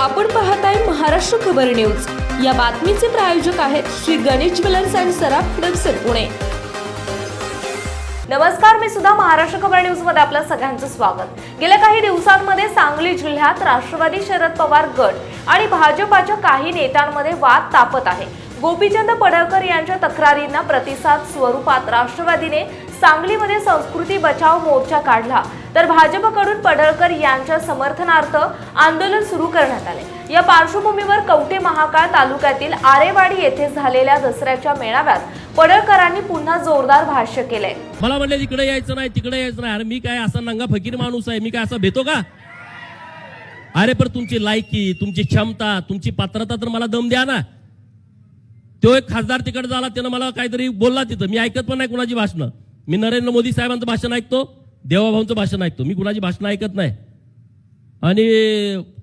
आपण पाहताय महाराष्ट्र खबर न्यूज. या बातमीचे प्रायोजक आहेत श्री गणेश ज्वेलर्स अँड सराफ हडपसर पुणे. नमस्कार मी सुद्धा महाराष्ट्र खबर न्यूजमध्ये आपलं सगळ्यांचं स्वागत. गेल्या काही दिवसांमध्ये सांगली जिल्ह्यात राष्ट्रवादी शरद पवार गट आणि भाजपाच्या काही नेत्यांमध्ये वाद तापत आहे. गोपीचंद पडळकर यांच्या तक्रारींना प्रतिसाद स्वरूपात राष्ट्रवादीने सांगलीमध्ये संस्कृती बचाव मोर्चा काढला. तर भाजपकडून पडळकर यांच्या समर्थनार्थ आंदोलन सुरू करण्यात आले. या पार्श्वभूमीवर कवठे महाकाळ तालुक्यातील आरेवाडी येथे झालेल्या दसऱ्याच्या मेळाव्यात पडळकरांनी पुन्हा जोरदार भाष्य केलंय मला म्हणले तिकडे यायचं नाही तिकडे यायचं नाही. अरे मी काय असा नंगा फकीर माणूस आहे? मी काय असा भेतो का? अरे पण तुमची लायकी तुमची क्षमता तुमची पात्रता तर मला दम द्या ना. तो एक खासदार तिकडे झाला त्यानं मला काहीतरी बोलला तिथं. मी ऐकत पण नाही कुणाची भाषणं. मी नरेंद्र मोदी साहेबांचं भाषण ऐकतो देवाभाऊंचं भाषण ऐकतो. मी कुणाची भाषणं ऐकत नाही. आणि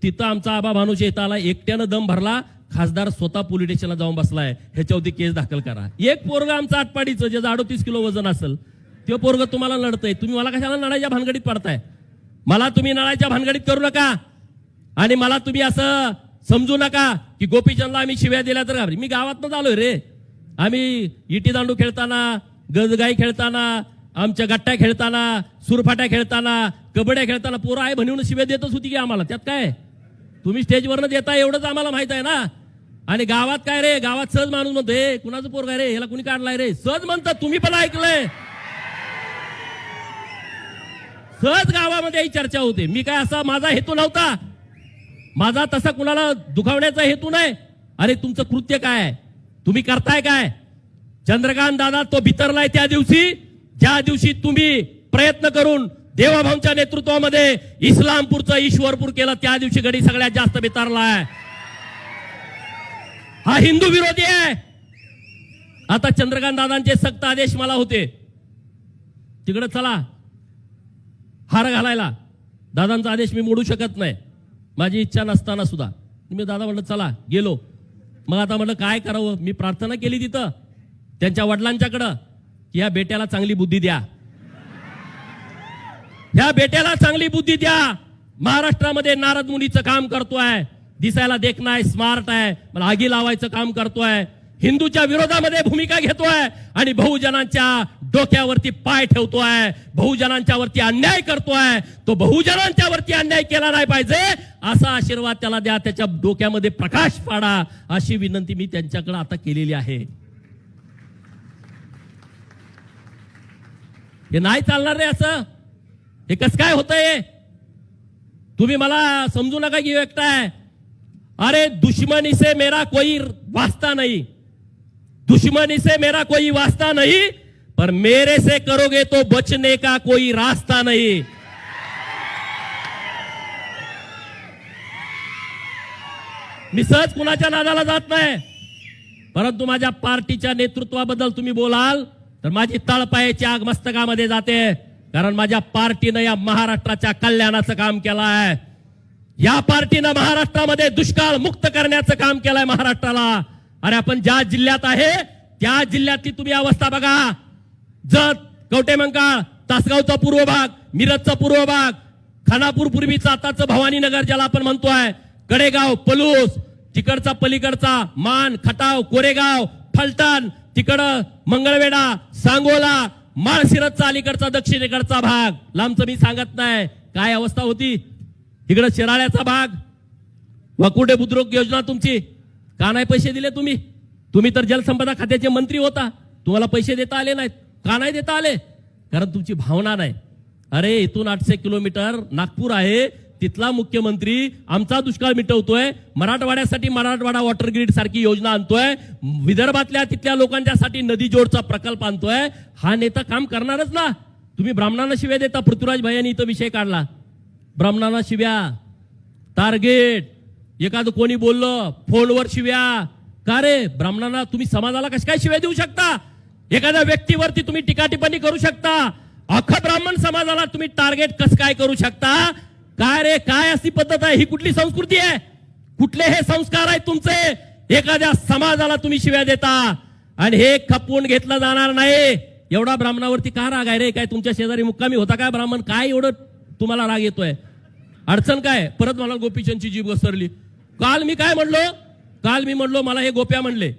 तिथं आमचा आबा भानुश येता आला एकट्यानं दम भरला खासदार स्वतः पोलीस स्टेशनला जाऊन बसलाय. ह्याच्यावरती केस दाखल करा. एक पोरग आमचं आटपाडीचं ज्याचं अडोतीस किलो वजन असेल ते पोरग तुम्हाला लढतंय तुम्ही मला कशाला लढायच्या भानगडीत पडताय? मला तुम्ही नळाच्या भानगडीत करू नका. आणि मला तुम्ही असं समजू नका की गोपीचंदला आम्ही शिव्या दिल्या तर मी गावातनं आलोय रे. आम्ही इटी दांडू खेळताना गजगाई खेळताना आमच्या गट्ट्या खेळताना सुरफाट्या खेळताना कबड्या खेळताना पोरं आहे म्हणून शिव्या देतच होती की आम्हाला. त्यात काय? तुम्ही स्टेजवरनं देता एवढंच आम्हाला माहीत आहे ना? आणि गावात काय रे? गावात सहज माणूस म्हणतो हे कुणाचं पोर काय रे? ह्याला कुणी काढलाय रे? सहज म्हणतात तुम्ही पण ऐकलंय. सहज गावामध्ये ही चर्चा होते. मी काय असा माझा हेतू नव्हता? माझा तसा कुणाला दुखावण्याचा हेतू नाही? अरे तुमचं कृत्य काय? तुम्ही करताय काय? चंद्रकांत दादा तो भितरलाय त्या दिवशी. ज्या दिवशी तुम्ही प्रयत्न करून देवाभाऊंच्या नेतृत्वामध्ये इस्लामपूरचं ईश्वरपूर केलं त्या दिवशी गडी सगळ्यात जास्त बितरलाय. हा हिंदू विरोधी आहे. आता चंद्रकांत दादांचे सक्त आदेश मला होते. तिकडे चला. हार घालायला. दादांचा आदेश मी मोडू शकत नाही. माझी इच्छा नसताना सुद्धा. मी दादा म्हणलं चला गेलो. मग आता म्हणलं काय करावं? मी प्रार्थना केली तिथं. त्यांच्या वडिलांच्याकडं की या बेट्याला चांगली बुद्धी द्या. ह्या बेट्याला चांगली बुद्धी द्या. महाराष्ट्रामध्ये नारद मुनीचं काम करतोय. दिसायला देखणं स्मार्ट आहे. मला आगी लावायचं काम करतोय. हिंदूच्या विरोधामध्ये भूमिका घेतोय. आणि बहुजनांच्या डोक्यावरती पाय ठेवतोय. बहुजनांच्या वरती अन्याय करतोय. तो बहुजनांच्या वरती अन्याय केला नाही पाहिजे असा आशीर्वाद त्याला द्या. त्याच्या डोक्यामध्ये प्रकाश पाडा अशी विनंती मी त्यांच्याकडे आता केलेली आहे. हे नाही चालणार रे असं. हे कसं काय होतंय? तुम्ही मला समजू नका की व्यक्त आहे. अरे दुश्मनी से मेरा कोई वास्ता नहीं. दुश्मनी से मेरा कोई वास्ता नहीं पर मेरे से करोगे तो बचने का कोई रास्ता नहीं. मी सहज कुणाच्या नादाला जात नाही. परंतु माझ्या पार्टीच्या नेतृत्वाबद्दल तुम्ही बोलाल. तर माझी तळपायाची आग मस्तकामध्ये जाते कारण माझ्या पार्टीनं या महाराष्ट्राच्या कल्याणाचं काम केलं आहे या पार्टीनं महाराष्ट्रामध्ये दुष्काळ मुक्त करण्याचं काम केलंय महाराष्ट्राला. अरे आपण ज्या जिल्ह्यात आहे त्या जिल्ह्यातली तुम्ही अवस्था बघा. जत कवटेमंकाळ तासगावचा पूर्व भाग मिरजचा पूर्व भाग खानापूर पूर्वीचा आताचं भवानीनगर ज्याला आपण म्हणतोय कडेगाव पलूस तिकडचा पलीकडचा मान खटाव कोरेगाव फलटण तिकडं मंगळवेढा सांगोला माळशिरसचा अलीकडचा दक्षिणेकडचा भाग. लांबचं मी सांगत नाही. काय अवस्था होती? इकडं शिराळ्याचा भाग. वकुटे बुद्रुक योजना तुमची? का नाही पैसे दिले तुम्ही? तुम्ही तर जलसंपदा खात्याचे मंत्री होता. तुम्हाला पैसे देता आले नाहीत. का नाही देता आले? कारण तुमची भावना नाही. अरे इथून आठशे किलोमीटर नागपूर आहे. तिथला मुख्यमंत्री आमचा दुष्काळ मिटवतोय मराठवाड्यासाठी मराठवाडा वॉटर ग्रीड सारखी योजना आणतोय विदर्भातल्या तिथल्या लोकांच्यासाठी नदी जोडचा प्रकल्प आणतोय. हा नेता काम करणारच ना. तुम्ही ब्राह्मणांना शिव्या देता पृथ्वीराज भैयांनी इथं विषय काढला. ब्राह्मणांना शिव्या. टार्गेट. एखादं कोणी बोललं फोनवर शिव्या. का रे? ब्राह्मणांना तुम्ही समाजाला कशा काय शिव्या देऊ शकता? एखाद्या व्यक्तीवरती तुम्ही टीका टिप्पणी करू शकता. अख्खा ब्राह्मण समाजाला तुम्ही टार्गेट कसं काय करू शकता? काय रे काय अशी पद्धत आहे? ही कुठली संस्कृती आहे? कुठले हे संस्कार आहेत तुमचे? एखाद्या समाजाला तुम्ही शिव्या देता. आणि हे खपवून घेतलं जाणार नाही. एवढा ब्राह्मणावरती का राग आहे रे? काय तुमच्या शेजारी मुक्कामी होता काय ब्राह्मण? काय एवढं तुम्हाला राग येतोय? अडचण काय? परत मला गोपीचंदची जीभ घसरली. काल मी काय म्हणलो? काल मी म्हणलो मला हे गोप्या म्हणले.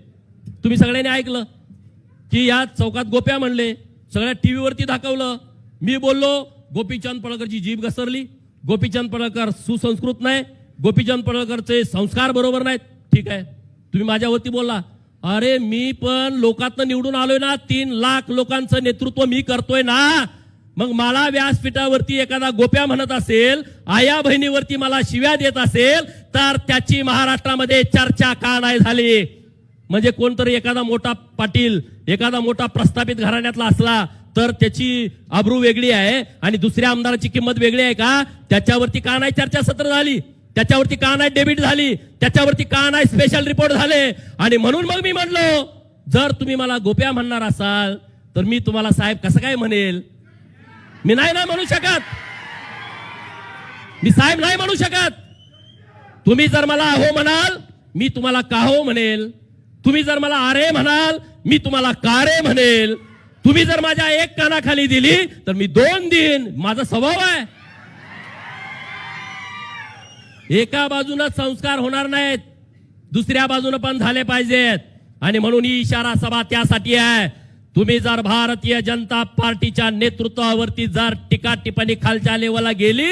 तुम्ही सगळ्यांनी ऐकलं की या चौकात गोप्या म्हणले. सगळ्या टीव्हीवरती दाखवलं. मी बोललो गोपीचंद पळकरची जीभ घसरली. गोपीचंद पडळकर सुसंस्कृत नाही गोपीचंद पडळकरचे संस्कार बरोबर नाहीत. ठीक आहे. तुम्ही माझ्यावरती बोलला. अरे मी पण लोकातनं निवडून आलोय ना तीन लाख लोकांचं नेतृत्व मी करतोय ना. मग मला व्यासपीठावरती एखादा गोप्या म्हणत असेल आया बहिणीवरती मला शिव्या देत असेल तर त्याची महाराष्ट्रामध्ये चर्चा का नाही झाली? म्हणजे कोणतरी एखादा मोठा पाटील एखादा मोठा प्रस्थापित घराण्यातला असला तर त्याची आबरू वेगळी आहे आणि दुसऱ्या आमदाराची किंमत वेगळी आहे का? त्याच्यावरती का नाही चर्चासत्र झाली? त्याच्यावरती का नाही डेबिट झाली? त्याच्यावरती का नाही स्पेशल रिपोर्ट झाले? आणि म्हणून मग मी म्हणलो जर तुम्ही मला गोप्या म्हणणार असाल तर मी तुम्हाला साहेब कसं काय म्हणेल? मी नाही ना म्हणू शकत. मी साहेब नाही म्हणू शकत. तुम्ही जर मला अहो म्हणाल मी तुम्हाला काहो म्हणेल? तुम्ही जर मला आरे म्हणाल मी तुम्हाला कारे म्हणेल? तुम्ही जर माझ्या एक कानाखाली दिली तर मी दोन दिन माझा स्वभाव आहे. एका बाजूनं संस्कार होणार नाहीत दुसऱ्या बाजूनं पण झाले पाहिजेत. आणि म्हणून ही इशारा सभा त्यासाठी आहे. तुम्ही जर भारतीय जनता पार्टीच्या नेतृत्वावरती जर टीका टिप्पणी खालच्या लेवलला गेली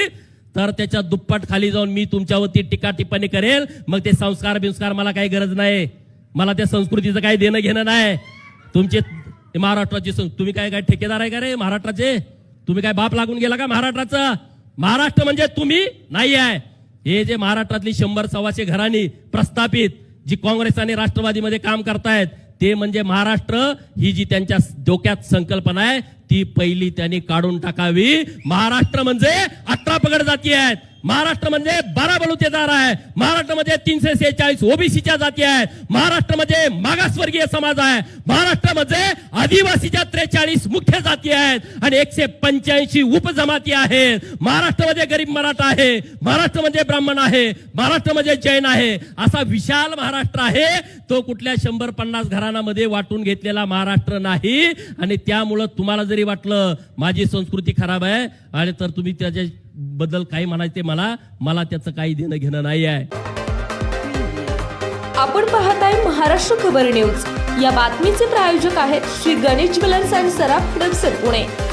तर त्याच्या दुप्पट खाली जाऊन मी तुमच्यावरती टीका टिप्पणी करेल. मग ते संस्कार बिंस्कार मला काही गरज नाही. मला त्या संस्कृतीचं काही देणं घेणं नाही. तुमचे हे महाराष्ट्राचे संघ तुम्ही काय काय ठेकेदार आहे का रे महाराष्ट्राचे? तुम्ही काय बाप लागून गेला का महाराष्ट्राचं? महाराष्ट्र म्हणजे तुम्ही नाही आहे. हे जे महाराष्ट्रातली शंभर सव्वाशे घरांनी प्रस्थापित जी काँग्रेस आणि राष्ट्रवादीमध्ये काम करतायत ते म्हणजे महाराष्ट्र ही जी त्यांच्या डोक्यात संकल्पना आहे ती पहिली त्यांनी काढून टाकावी. महाराष्ट्र म्हणजे अठरा पगड जाती आहेत. महाराष्ट्र म्हणजे बारा बलुतेदार आहे. महाराष्ट्रामध्ये तीनशे सेहेचाळीस ओबीसीच्या जाती आहेत महाराष्ट्रामध्ये मागासवर्गीय समाज आहे. महाराष्ट्रामध्ये आदिवासीच्या त्रेचाळीस मुख्य जाती आहेत आणि एकशे पंच्याऐंशी उपजमाती आहेत. महाराष्ट्रामध्ये गरीब मराठा आहे. महाराष्ट्रामध्ये ब्राह्मण आहे. महाराष्ट्रामध्ये जैन आहे. असा विशाल महाराष्ट्र आहे. तो कुठल्या शंभर पन्नास घराण्यामध्ये वाटून घेतलेला महाराष्ट्र नाही. आणि त्यामुळं तुम्हाला जरी वाटलं माझी संस्कृती खराब आहे. आणि तर तुम्ही त्याच्या बद्दल काही म्हणायचे मला मला त्याचं काही देणं घेणं नाही आहे आपण पाहत आहे महाराष्ट्र खबर न्यूज. या बातमीचे प्रायोजक आहेत श्री गणेश ज्वेलर्स अँड सराफ हडपसर पुणे.